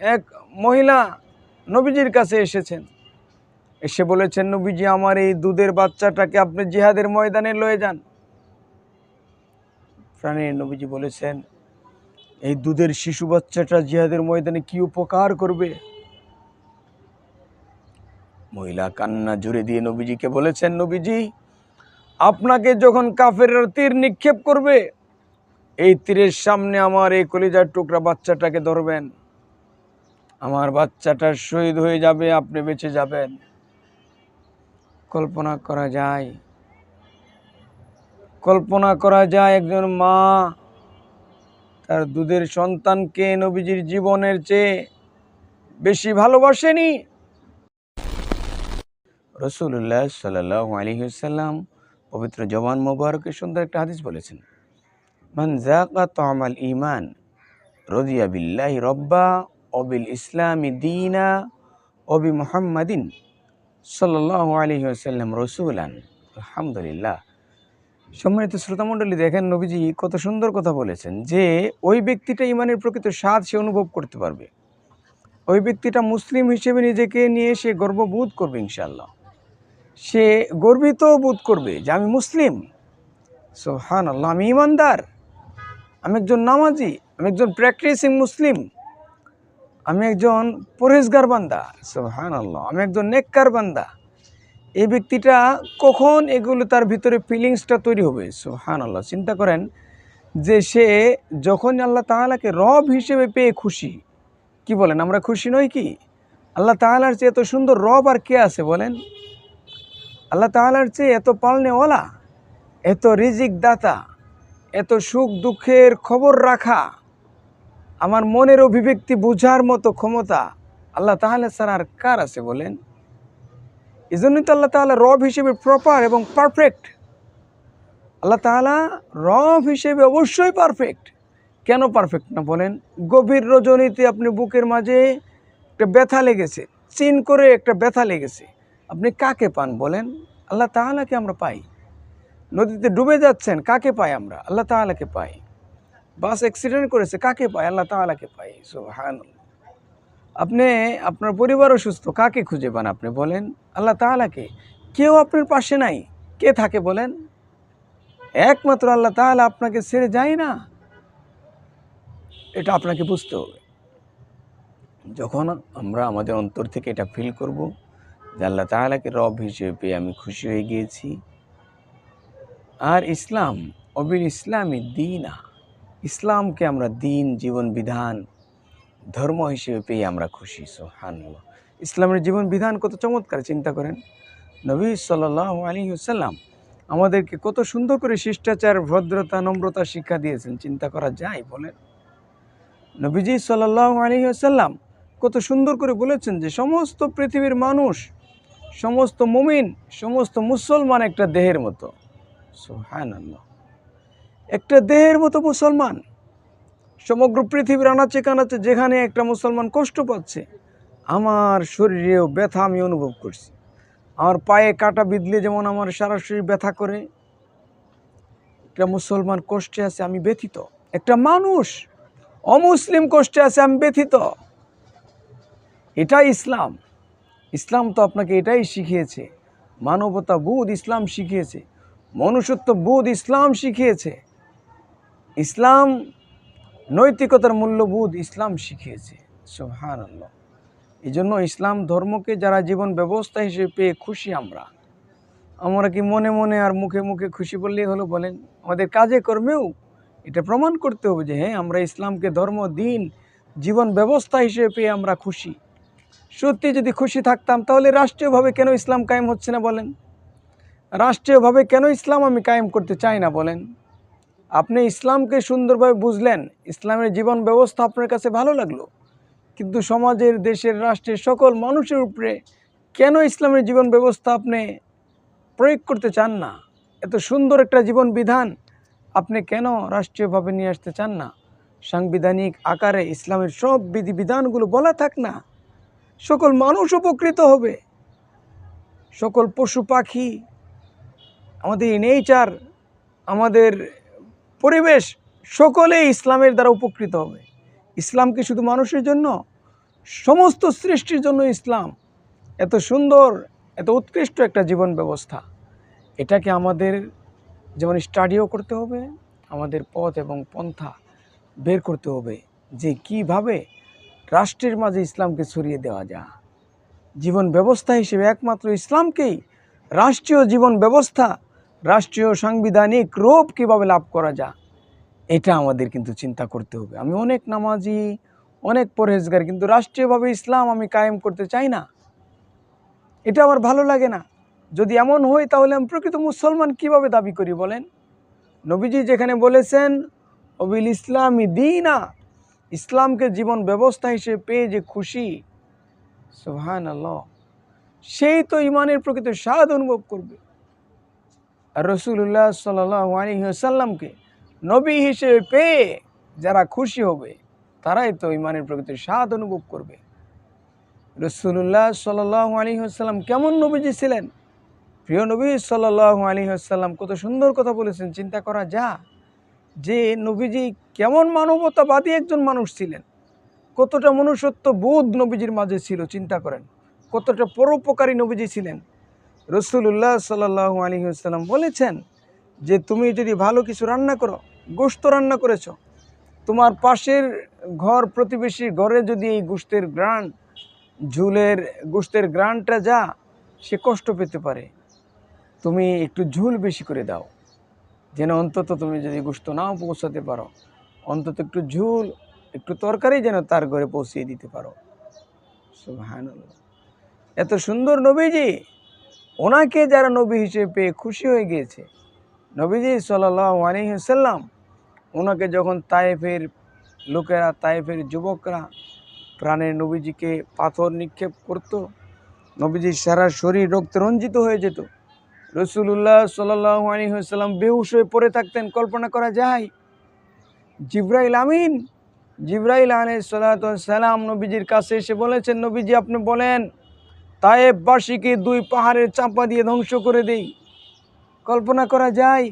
এক মহিলা নবীজির কাছে এসেছেন। এসে বলেছেন, নবীজি, আমার এই দুধের বাচ্চাটাকে আপনি জিহাদের ময়দানে লয়ে যান। প্রাণের নবীজি বলেছেন, এই দুধের শিশু বাচ্চাটা জিহাদের ময়দানে কি উপকার করবে? মহিলা কান্না জুড়ে দিয়ে নবীজিকে বলেছেন, নবীজি, আপনাকে যখন কাফের তীর নিক্ষেপ করবে, এই তীরের সামনে আমার এই কলিজার টুকরা বাচ্চাটাকে ধরবেন। আমার বাচ্চাটা শহীদ হয়ে যাবে, আপনি বেঁচে যাবেন। কল্পনা করা যায়। কল্পনা করা যায় একজন মা, তার দুধের সন্তানকে নবীজির জীবনের চেয়ে বেশি ভালোবাসেনি। রসুল্লাহ সাল্লাহ আলহিসাল্লাম পবিত্র জবান মোবারকের সুন্দর একটা হাদিস বলেছেন, মান জাকা তামাল ইমান রদিয়া বিল্লাহ রব্বা অবিল ইসলামী দিনা অবি মোহাম্মদিন সাল্লাহ আলহি আসাল্লাম রসুলান। আলহামদুলিল্লাহ। সম্মানিত শ্রোতামণ্ডলী, দেখেন নবীজি কত সুন্দর কথা বলেছেন যে, ওই ব্যক্তিটা ইমানের প্রকৃত স্বাদ সে অনুভব করতে পারবে। ওই ব্যক্তিটা মুসলিম হিসেবে নিজেকে নিয়ে সে গর্ববোধ করবে ইনশাল্লাহ সে গর্বিত বোধ করবে যে, আমি মুসলিম। সোহান আল্লাহ আমি ইমানদার আমি একজন নামাজি, আমি একজন প্র্যাকটিসিং মুসলিম। আমি একজন পরেশগার বান্দা সোহান আল্লাহ আমি একজন নেককার বান্দা। এই ব্যক্তিটা কখন এগুলো তার ভিতরে ফিলিংসটা তৈরি হবে? সোহান আল্লাহ চিন্তা করেন যে সে যখন আল্লাহ তাআলাকে রব হিসেবে পেয়ে খুশি, কি বলেন, আমরা খুশি নই কি? আল্লাহ তাআলার চেয়ে এত সুন্দর রব আর কে আছে বলেন? আল্লাহ তাআলার চেয়ে এত পালনেওয়ালা, এত রিজিক দাতা এত সুখ দুঃখের খবর রাখা আমার মনের অভিব্যক্তি বোঝার মতো ক্ষমতা আল্লাহ তাহলে স্যার আর কার আছে বলেন? এই জন্যই তো আল্লাহ তাহলে রব হিসেবে প্রপার এবং পারফেক্ট আল্লাহ তাআলা রব হিসেবে অবশ্যই পারফেক্ট কেন পারফেক্ট না বলেন? গভীর রজনীতে আপনি বুকের মাঝে একটা ব্যথা লেগেছে, চিন করে একটা ব্যথা লেগেছে। আপনি কাকে পান বলেন? আল্লাহ তাআলাকে আমরা পাই। নদীতে ডুবে যাচ্ছেন, কাকে পাই আমরা? আল্লাহ তাআলাকে পাই। বাস অ্যাক্সিডেন্ট করেছে, কাকে পায়? আল্লাহ তাআলাকে পাই সুবহান আপনি, আপনার পরিবার অসুস্থ, কাকে খুঁজে পান আপনি বলেন? আল্লাহ তাআলাকে। কেউ আপনার পাশে নাই, কে থাকে বলেন? একমাত্র আল্লাহ তাআলা আপনাকে ছেড়ে যায় না। এটা আপনাকে বুঝতে হবে। যখন আমরা আমাদের অন্তর থেকে এটা ফিল করব, যে আল্লাহ তাআলাকে রব হিসেবে পেয়ে আমি খুশি হয়ে গিয়েছি। আর ইসলাম অবিল ইসলামী দিনা ইসলামকে আমরা দিন, জীবন, বিধান, ধর্ম হিসেবে পেয়ে আমরা খুশি সোহান ইসলামের জীবন, বিধান কত চমৎকার, চিন্তা করেন। নবী সাল্লাহ আলী সাল্লাম আমাদেরকে কত সুন্দর করে শিষ্টাচার, ভদ্রতা, নম্রতা শিক্ষা দিয়েছেন, চিন্তা করা যায়, বলেন। নবীজি সাল্লাহ আলী সাল্লাম কত সুন্দর করে বলেছেন যে সমস্ত পৃথিবীর মানুষ, সমস্ত মুমিন, সমস্ত মুসলমান একটা দেহের মতো। সোহান একটা দেহের মতো মুসলমান। সমগ্র পৃথিবীর আনাচে কানাচে যেখানে একটা মুসলমান কষ্ট পাচ্ছে, আমার শরীরেও ব্যথা আমি অনুভব করছি। আমার পায়ে কাটা বিঁধলে যেমন আমার সারা শরীর ব্যথা করে, একটা মুসলমান কষ্টে আছে আমি ব্যথিত। একটা মানুষ অমুসলিম কষ্টে আছে আমি ব্যথিত। এটাই ইসলাম। ইসলাম তো আপনাকে এটাই শিখিয়েছে। মানবতা বোধ ইসলাম শিখিয়েছে। মনুষ্যত্ব বোধ ইসলাম শিখিয়েছে। ইসলাম নৈতিকতার মূল্যবোধ ইসলাম শিখিয়েছে সোহান আল্লাহ এই জন্য ইসলাম ধর্মকে যারা জীবন ব্যবস্থা হিসেবে পেয়ে খুশি আমরা আমরা কি মনে মনে আর মুখে মুখে খুশি বললেই হলো বলেন? আমাদের কাজে কর্মেও এটা প্রমাণ করতে হবে যে হ্যাঁ আমরা ইসলামকে ধর্ম, দিন, জীবন ব্যবস্থা হিসেবে পেয়ে আমরা খুশি। সত্যি যদি খুশি থাকতাম তাহলে রাষ্ট্রীয়ভাবে কেন ইসলাম কায়েম হচ্ছে না বলেন? রাষ্ট্রীয়ভাবে কেন ইসলাম আমি কায়েম করতে চাই না বলেন? আপনি ইসলামকে সুন্দরভাবে বুঝলেন, ইসলামের জীবন ব্যবস্থা আপনার কাছে ভালো লাগল। কিন্তু সমাজের, দেশের, রাষ্ট্রের সকল মানুষের উপরে কেন ইসলামের জীবন ব্যবস্থা আপনি প্রয়োগ করতে চান না? এত সুন্দর একটা জীবন বিধান আপনি কেন রাষ্ট্রীয়ভাবে নিয়ে আসতে চান না? সাংবিধানিক আকারে ইসলামের সব বিধিবিধানগুলো বলা থাক না, সকল মানুষ উপকৃত হবে। সকল পশু পাখি, আমাদের নেচার, আমাদের পরিবেশ সকলেই ইসলামের দ্বারা উপকৃত হবে। ইসলাম কি শুধু মানুষের জন্য? সমস্ত সৃষ্টির জন্য ইসলাম। এত সুন্দর, এত উৎকৃষ্ট একটা জীবন ব্যবস্থা। এটাকে আমাদের যেমন স্টাডিও করতে হবে, আমাদের পথ এবং পন্থা বের করতে হবে যে কীভাবে রাষ্ট্রের মাঝে ইসলামকে ছড়িয়ে দেওয়া যা জীবন ব্যবস্থা হিসেবে একমাত্র ইসলামকেই রাষ্ট্রীয় জীবন ব্যবস্থা রাষ্ট্রীয় সাংবিধানিক রূপ কীভাবে লাভ করা যায়, এটা আমাদের কিন্তু চিন্তা করতে হবে। আমি অনেক নামাজি, অনেক পরহেজগার, কিন্তু রাষ্ট্রীয়ভাবে ইসলাম আমি কায়েম করতে চাই না। এটা আমার ভালো লাগে না। যদি এমন হয়, তাহলে আমি প্রকৃত মুসলমান কীভাবে দাবি করি বলেন? নবীজি যেখানে বলেছেন, অবিল ইসলামী দিনা ইসলামকে জীবন ব্যবস্থা হিসেবে পেয়ে যে খুশি সুহান সেই তো ইমানের প্রকৃত স্বাদ অনুভব করবে। রসুল্লাহ সাল্লামকে নবী হিসেবে পেয়ে যারা খুশি হবে, তারাই তো ইমানের প্রকৃত স্বাদ অনুভব করবে। রসুল্লাহ সাল্লাহ আলী আসাল্লাম কেমন নবীজি ছিলেন? প্রিয় নবী সাল্লাহ আলী আসাল্লাম কত সুন্দর কথা বলেছেন, চিন্তা করা যা। যে নবীজি কেমন মানবতাবাদী একজন মানুষ ছিলেন। কতটা মনুষ্যত্ব বোধ নবীজির মাঝে ছিল, চিন্তা করেন। কতটা পরোপকারী নবীজি ছিলেন। রসুল্লাহ সাল্লাহ আলী আসাল্লাম বলেছেন যে তুমি যদি ভালো কিছু রান্না করো গোস্ত রান্না করেছ, তোমার পাশের ঘর প্রতিবেশীর ঘরে যদি এই গোস্তের গ্রান ঝুলের গোস্তের গ্রানটা যা, সে কষ্ট পেতে পারে। তুমি একটু ঝুল বেশি করে দাও। যেন অন্তত তুমি যদি গোস্ত নাও পৌঁছাতে পারো, অন্তত একটু ঝুল, একটু তরকারি যেন তার ঘরে পৌঁছিয়ে দিতে পারো। সুবহানাল্লাহ। এত সুন্দর নবীজি ওনাকে যারা নবী হিসেবে পেয়ে খুশি হয়ে গিয়েছে, নবীজি সাল্লাম ওনাকে যখন তায়েফের লোকেরা, তায়েফের যুবকরা প্রাণের নবীজিকে পাথর নিক্ষেপ করত নবীজির সারা শরীর রক্তে রঞ্জিত হয়ে যেত রসুল্লাহ সাল্লাহ আলহিহাল্লাম বেহুশ হয়ে পড়ে থাকতেন, কল্পনা করা যায়। জিব্রাইল আমিন, জিব্রাইল আলহ সালাম নবীজির কাছে এসে বলেছেন, নবীজি, আপনি বলেন তায়েববাসীকে দুই পাহাড়ের চাপা দিয়ে ধ্বংস করে দেই। কল্পনা করা যায়,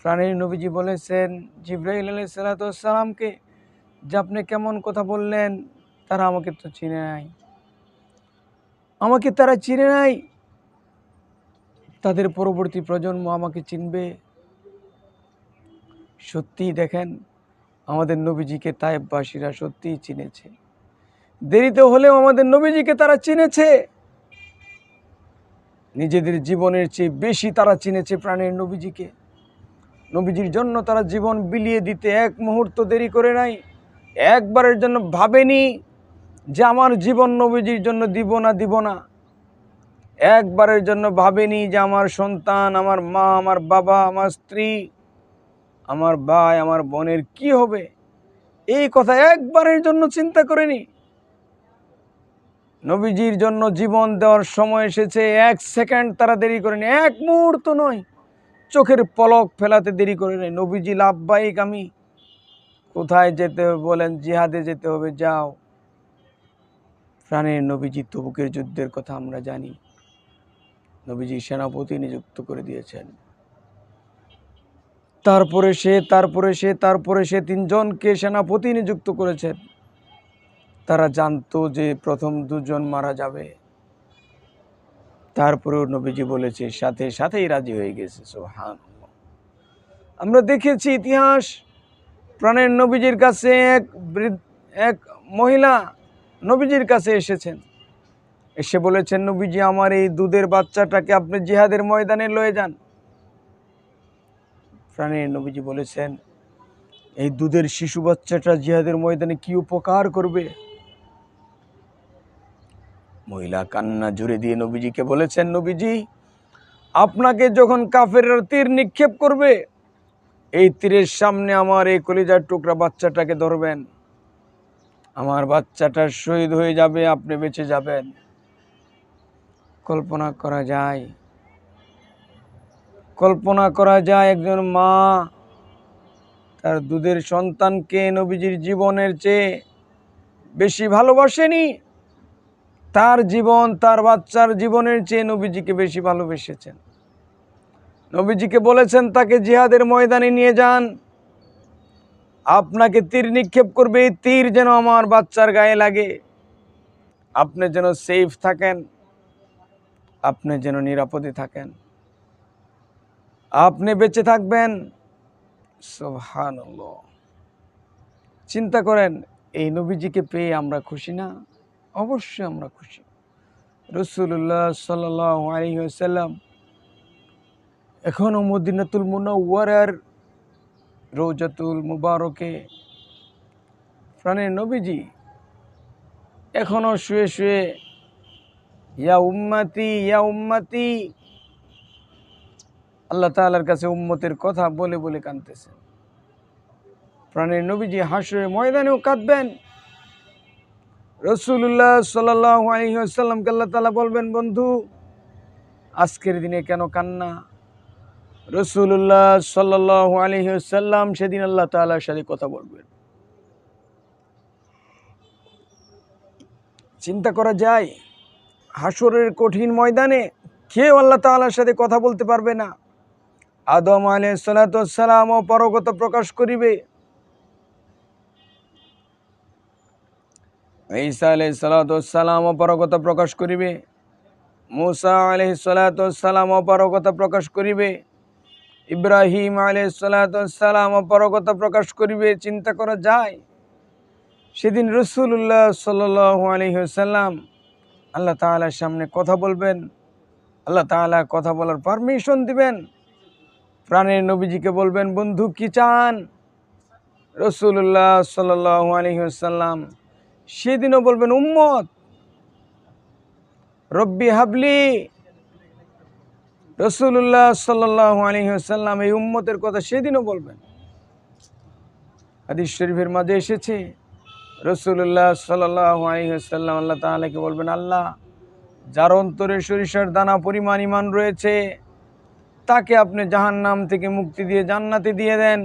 প্রাণীর নবীজি বলেছেন, জিব্রাইল আলহ সালাতামকে যে আপনি কেমন কথা বললেন, তারা আমাকে তো চিনে নাই। আমাকে তারা চিনে নাই। তাদের পরবর্তী প্রজন্ম আমাকে চিনবে। সত্যিই দেখেন, আমাদের নবীজিকে তায়েববাসীরা সত্যিই চিনেছে। দেরিতে হলেও আমাদের নবীজিকে তারা চিনেছে। নিজেদের জীবনের চেয়ে বেশি তারা চিনেছে প্রাণের নবীজিকে। নবীজির জন্য তারা জীবন বিলিয়ে দিতে এক মুহূর্ত দেরি করে নাই। একবারের জন্য ভাবেনি যে আমার জীবন নবীজির জন্য দিব না দিব না। একবারের জন্য ভাবেনি যে আমার সন্তান, আমার মা, আমার বাবা, আমার স্ত্রী, আমার ভাই, আমার বোনের কি হবে? এই কথা একবারের জন্য চিন্তা করেনি। নবীজির জন্য জীবন দেওয়ার সময় এসেছে। এক সেকেন্ড তারা দেরি করেনি এক মুহূর্ত নয়। চোখের পলক ফেলাতে দেরি করে নেই নবীজি, লাভবাহিক আমি। কোথায় যেতে হবে বলেন? জিহাদে যেতে হবে, যাও। প্রাণের নবীজি তবুকের যুদ্ধের কথা আমরা জানি। নবীজি সেনাপতি নিযুক্ত করে দিয়েছেন। তারপরে সে তারপরে সে তারপরে সে তিনজনকে সেনাপতি নিযুক্ত করেছেন। তারা জানতো যে প্রথম দুজন মারা যাবে। তারপরেও নবীজি বলেছে, সাথে সাথেই রাজি হয়ে গেছে সোহান আমরা দেখেছি ইতিহাস, প্রাণের নবীজির কাছে এক এক মহিলা নবীজির কাছে এসেছেন। এসে বলেছেন, নবীজি, আমার এই দুধের বাচ্চাটাকে আপনি জিহাদের ময়দানে লয়ে যান। প্রাণের নবীজি বলেছেন, এই দুধের শিশু বাচ্চাটা জিহাদের ময়দানে কি উপকার করবে? মহিলা কান্না জুড়ে দিয়ে নবীজিকে বলেছেন, নবীজি, আপনাকে যখন কাফের তীর নিক্ষেপ করবে, এই তীরের সামনে আমার এই কলিজার টুকরা বাচ্চাটাকে ধরবেন। আমার বাচ্চাটা শহীদ হয়ে যাবে, আপনি বেঁচে যাবেন। কল্পনা করা যায়, কল্পনা করা যায় একজন মা তার দুধের সন্তানকে নবীজির জীবনের চেয়ে বেশি ভালোবাসেনি তার জীবন, তার বাচ্চার জীবনের চেয়ে নবীজিকে বেশি ভালোবেসেছেন। নবীজিকে বলেছেন, তাকে জিহাদের ময়দানে নিয়ে যান। আপনাকে তীর নিক্ষেপ করবে, এই তীর যেন আমার বাচ্চার গায়ে লাগে। আপনি যেন সেফ থাকেন। আপনি যেন নিরাপদে থাকেন। আপনি বেঁচে থাকবেন। সুবহানাল্লাহ। চিন্তা করেন, এই নবীজিকে পেয়ে আমরা খুশি না? অবশ্যই আমরা খুশি। রসুল্লাহ সাল্লাহ আলহিহাল্লাম এখনও মদিনাতুল মুনাওয়ারার রৌজাতুল মুবারকে প্রাণের নবীজি এখনও শুয়ে শুয়ে, ইয়া উম্মাতি ইয়া উম্মাতি, আল্লাহ তালার কাছে উম্মতের কথা বলে বলে কাঁদতেছেন। প্রাণের নবীজি হাসরে ময়দানেও কাঁদবেন। রসুল্লাহ সাল্লাহ আলহিহাসাল্লামকে আল্লাহ তালা বলবেন, বন্ধু, আজকের দিনে কেন কান্না? রসুল্লাহ সাল্লাহ আলহিহাসাল্লাম সেদিন আল্লাহ তালার সাথে কথা বলবেন। চিন্তা করা যায় হাসরের কঠিন ময়দানে কেউ আল্লাহ তাআলার সাথে কথা বলতে পারবে না। আদম আলে সালাতাম পরগত প্রকাশ করিবে। ঈসা আলহ সালাতাম অপারগতা প্রকাশ করিবে। মুসা আলহ সালাতাম অপারগতা প্রকাশ করিবে। ইব্রাহিম আলহ সালাতাম অপারগতা প্রকাশ করিবে, চিন্তা করা যায়। সেদিন রসুল্লাহ সাল আলহিসাল্লাম আল্লাহ তালার সামনে কথা বলবেন। আল্লাহ তালা কথা বলার পারমিশন দিবেন। প্রাণের নবীজিকে বলবেন, বন্ধু, কি চান? রসুল্লাহ সাল আলহিসাল্লাম সেদিনও বলবেন, উম্মত, রব্বি হাবলি রসুল্লাহ সাল্লাহ আলহিহাল্লাম এই উম্মতের কথা সেদিনও বলবেন। হাদিস শরীফের মাঝে এসেছে রসুল্লাহ সাল্লাহ আলহিহাল্লাম আল্লাহ তাহলেকে বলবেন, আল্লাহ, যার অন্তরে সরিষার দানা পরিমাণ ইমান রয়েছে, তাকে আপনি জাহান নাম থেকে মুক্তি দিয়ে জান্নাতে দিয়ে দেন।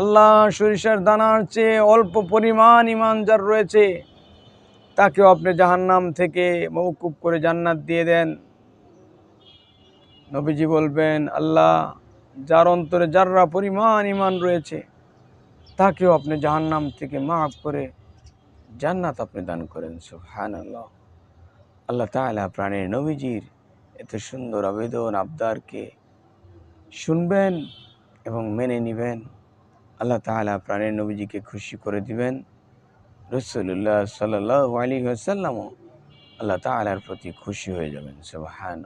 আল্লাহ সরিষার দানার চেয়ে অল্প পরিমাণ ইমান যার রয়েছে। তাকেও আপনি জাহান্নাম থেকে মৌকুব করে জান্নাত দিয়ে দেন। নবীজি বলবেন, আল্লাহ, যার অন্তরে যাররা পরিমাণ ইমান রয়েছে, তাকেও আপনি জাহান্নাম থেকে মাফ করে জান্নাত আপনি দান করেন। সুহান আল্লাহ আল্লাহ তালা প্রাণের নবীজির এত সুন্দর আবেদন, আবদারকে শুনবেন এবং মেনে নেবেন। আল্লাহ তালা প্রাণের নবীজিকে খুশি করে দিবেন। রসুল্লাহ সাল্লাহ আলী আসাল্লামও আল্লাহ তালার প্রতি খুশি হয়ে যাবেন। সুবাহান